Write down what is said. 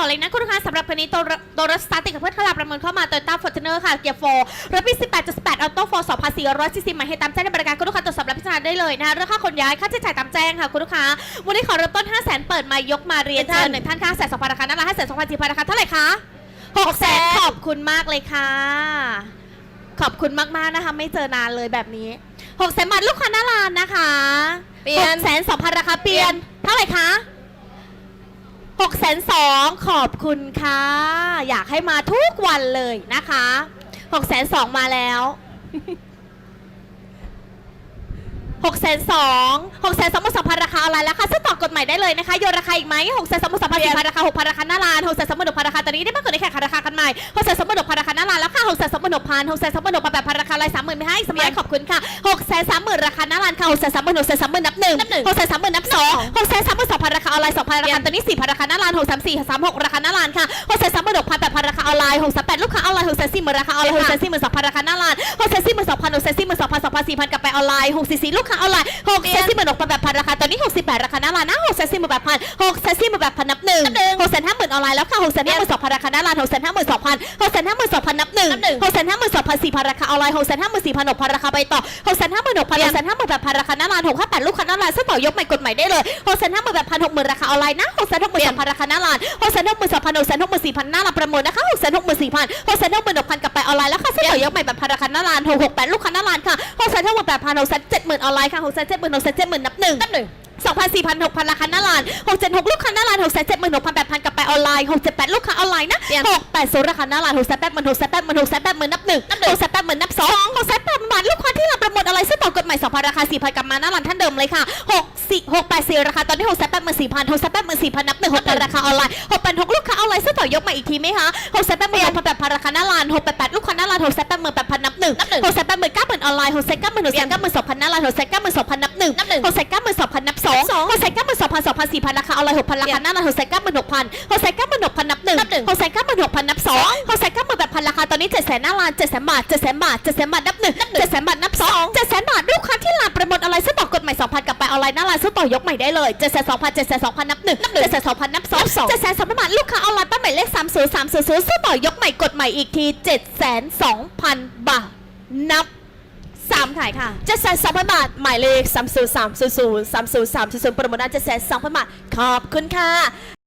ต่อเลยนะคุณลูกค้าสำหรับคันนี้โตโตรสตาร์ติกับเพื่อนขลับประเมินเข้ามาโตโยต้าฟอร์จูเนอร์ค่ะเกียร์โฟรถปี18.8ออโต้โฟร์2,400ซีซีหมายเหตุตามแจ้งในบริการคุณลูกค้าตรวจสอบและพิจารณาได้เลยนะคะเรื่องค่าขนย้ายค่าใช้จ่ายตามแจ้งค่ะคุณลูกค้าวันนี้ขอเริ่มต้น 5 0 0 0 0 0เปิดมายกมาเรียนเชิญหนึ่งท่านค่ะแสนสองพันราคาหน้าร้านห้าแสนสองพันสี่พันราคาเท่าไหร่คะหกแสนขอบคุณมากเลยค่ะ ขอบคุณมากๆนะคะไม่เจอนานเลยแบบนี้หกแสนบาทลูกค้าหน้าร้านนะคะเปลี่ยนแสนสองพันราคาเปลี่ยนเท่าไหร่คะ หกแสนสองขอบคุณค่ะ อยากให้มาทุกวันเลยนะคะหกแสนสองมาแล้วหกแสนสองหกแสนสองหมื่นสองพันราคาอะไรแล้ว มายได้เลยนะคะโยนราคาอีกไหมหกแสนสองหมื่นสองพันสี่พันราคาหกพันราคาหน้าร้านหกแสนสองหมื่นหกพันราคาตอนนี้ได้มากกว่าในแข่งขันราคากันใหม่หกแสนสองหมื่นหกพันราคาหน้าร้านแล้วค่ะหกแสนสองหมื่นหกพันหกแสนสองหมื่นหกพันแบบพันราคาอะไรสามหมื่นไม่ให้สมัยขอบคุณค่ะหกแสนสามหมื่นราคาหน้าร้านค่ะหกแสนสามหมื่นหกแสนสามหมื่นนับหนึ่งนับหนึ่งหกแสนสามหมื่นนับสองหกแสนสามหมื่นสองพันราคาออนไลน์สองพันราคาตอนนี้สี่พันราคาหน้าร้านหกสามสี่สามหกราคาหน้าร้านค่ะหกแสนสามหมื่นหกพันแปดพันราคาออนไลน์หกสามแปดลูกค้าออนไลน์หกแสนสี่หมื่นราคาออนไลน์หกแสนสี่หมื่นสองพันราคาหน้าร้านหกแสนสี่หมื่นสอง พันหกแสนสี่หมื่นสองพันสองพันสี่พันกลับไปออนไลน์หกสี่สี่ลูกค้าออนไลน์หกแสนสี่หมื่นหกพันแปดพันราคาตอนนี้หกสิบแปดราคาหน้าร้านนะหกแสนสี่หมื่นแปดพันหกแสนสี่หมื่นแปดพันนับหนึ่งหกแสนห้าหมื่นออนไลน์แล้วค่ะหกแสนห้าหมื่นสองพันราคาหน้าร้านหกแสนห้าหมื่นสองพันหกแสนห้าหมื่นสองพันนับหนึ่งนับหนึ่งหกแสนห้าหมื่นสองพันสี่พันราคาออนไลน์หกแสนห้าหมื่นสี่พันหกพันราคาไปต่อหกแสนห้าหมื่นหกพันหกแสนห้าหมื่นแปดพันราคาหน้าร้านหกห้าแปดลูกค้าหน้าร้านซึ่งต่อยกใหม่กฎใหม่ได้เลยหกแสนห้าหมื่นแปดพันหกหมื่นราคาออนไลน์นะหกแสนหกหมื่นสองพันราคาหน้าร้านหกแสนหกหมื่นสองพันหกแสนหกหมื่นสี่พันหน้าร้านประเมินนะคะหกแสนหกหมื่นสี่พันหกแสนหกหมื่นหกพันกลับไปออนไลน์แล้วค่ะซึ่งต่อยกใหม่แบบพันราคาหน้าร้านหกหกแปดลูกค้าหน้าร้านค่ะหกแสนหกหมื่นแปดพันหกแสนเจ็ดหมื่นออนไลน์ค่ะหกแสนเจ็ดหมื่นหกแสนเจ็ดหมื่นนับหนึ่งนับหนึ่งสองพันสี่พันหกพันราคาหน้าร้านหกเจ็ดหกลูกค้าหน้าร้านหกแสนเจ็ดหมื่นหกพันแปดพันกลับไปออนไลน์หกเจ็ดแปดลูกค้าออนไลน์นะเปลี่ยนหกแปดศูนย์ราคาหน้าร้านหกแสนแปดหมื่นหกแสนแปดหมื่นหกแสนแปดหมื่นนับหนึ่งนับหนึ่งหกแสนแปดหมื่นนับสองหกแสนแป อะไรซึ่งต่อกฎหมายสองพันราคาสี่พันกลับมาหน้าร้านท่านเดิมเลยค่ะหกสี่หกแปดสี่ราคาตอนนี้หกแสนแปดหมื่นสี่พันหกแสนแปดหมื่นสี่พันนับหนึ่งหกพันราคาออนไลน์หกแปดหกลูกค้าออนไลน์ซึ่งต่อยกมาอีกทีไหมคะหกแสนแปดหมื่นหกพันแปดพันราคาหน้าร้านหกแปดแปดลูกค้าหน้าร้านหกแสนแปดหมื่นแปดพันนับหนึ่งนับหนึ่งหกแสน แปดหมื่นเก้าหมื่นออนไลน์หกแสนเก้าหมื่นหกแสนเก้าหมื่นสองพันหน้าร้านหกแสนเก้าหมื่นสองพันนับหนึ่งนับหนึ่งหกแสนเก้าหมื่นสองพันนับสองนับสองหกแสนเก้าหมื่นสองพันสองพันสี่พันราคาออนไลน์หกพันราคาหน้าร้านหกแสนเก้าหมื่นหกพันหกแสนเก้าหมื่นหกพันนับหนึ่งนับหนึ่งหกแสนเก้าหมื่นหกพันนับสองหกแสนเก้าหมื่นแปดพันราคาตอนนี้เจ็ดแสนหน้าร้านเจ็ดแสนบาทเจ็ดแสนบาทเจ็ดแสนบาทนับหนึ่งเจ็ดแสนบาทนับสองเจ็ดแสนบาทลูกค้าที่ร้านประมูลอะไรซึ่งต่อกฎหมายสองพันกลับไปออนไลน์หน้าร้านซึ่งต่อยกใหม่ได้เลยเจ็ดแสนสองพันเจ็ดแสนสองพันนับหนึ่งเจ็ดแสนสองพันนับสองเจ็ดแสนสองพันบาทลูกค้าออนไลน์ป้ายหมายเลขสามศูนย์สามศูนย์ศูนย์ซึ่งต่อยกใหม่กฎใหม่อีกทีเจ็ดแสนสองพันบาทนับ สามถ่ายค่ะเจ็ดแสนสองพันบาท หมายเลขสามศูนย์สามศูนย์ศูนย์สามศูนย์สามศูนย์ประมูลได้เจ็ดแสนสองพันบาท ขอบคุณค่ะ